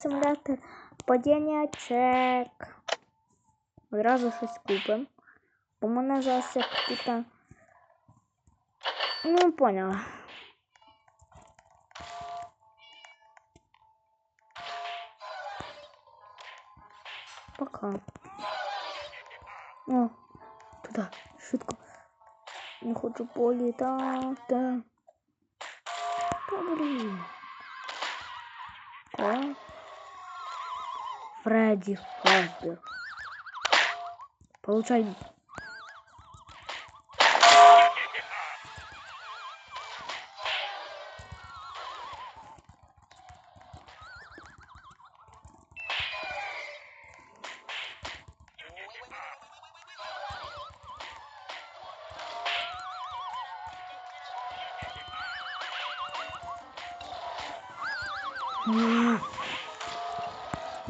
симулятор падіння чек. Одразу щось купимо. Бо мене зараз як тут. а, Ну, поняла. Пока. О, туда, швидко. Не хочу політати. Та блін. О. Фредді Фазбер. Получай.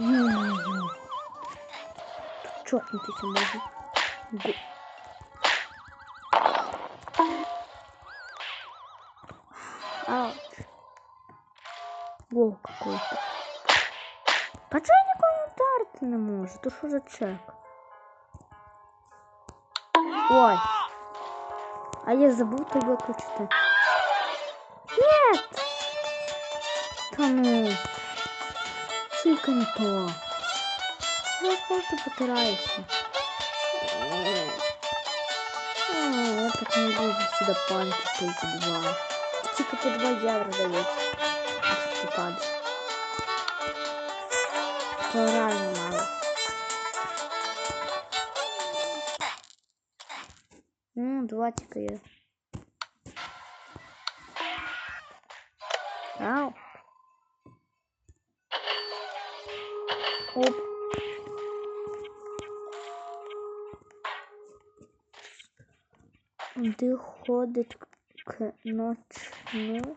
Ё-моё. Тут чокнутися можна. Го- Ауч. Гол какой-то. А чого нікого ударити не можу? То що за чек? Ой. А я забув то виключити. Нет! Та ну. Тільки не то. Я просто потираюся. А, Я так не люблю сюди панки тільки два. Тільки по 2 євро дають. Ось ти падаєш. Це реально мало. Ну, два тільки є. Ау. Оп. Де ходить к ночну.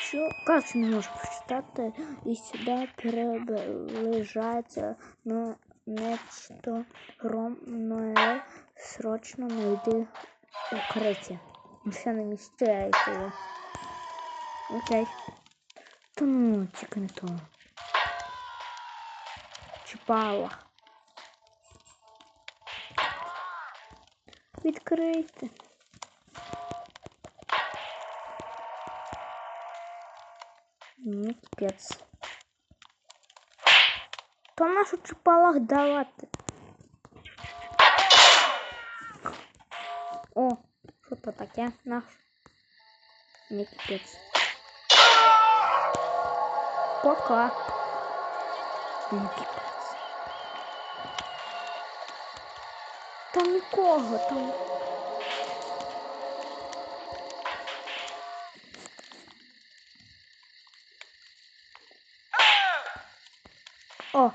Що? Короче, не можу прочитати. І сюди приближається на нечто громне. Срочно знайди укриття. Все не містяється. його. Окей. Та ну, тільки не то. Чіпала. Відкрийте. Ну, капець. То нашу чіпалах давати. О, що то таке наш? Не капець. Пока. Не капець. Там нікого, там. О,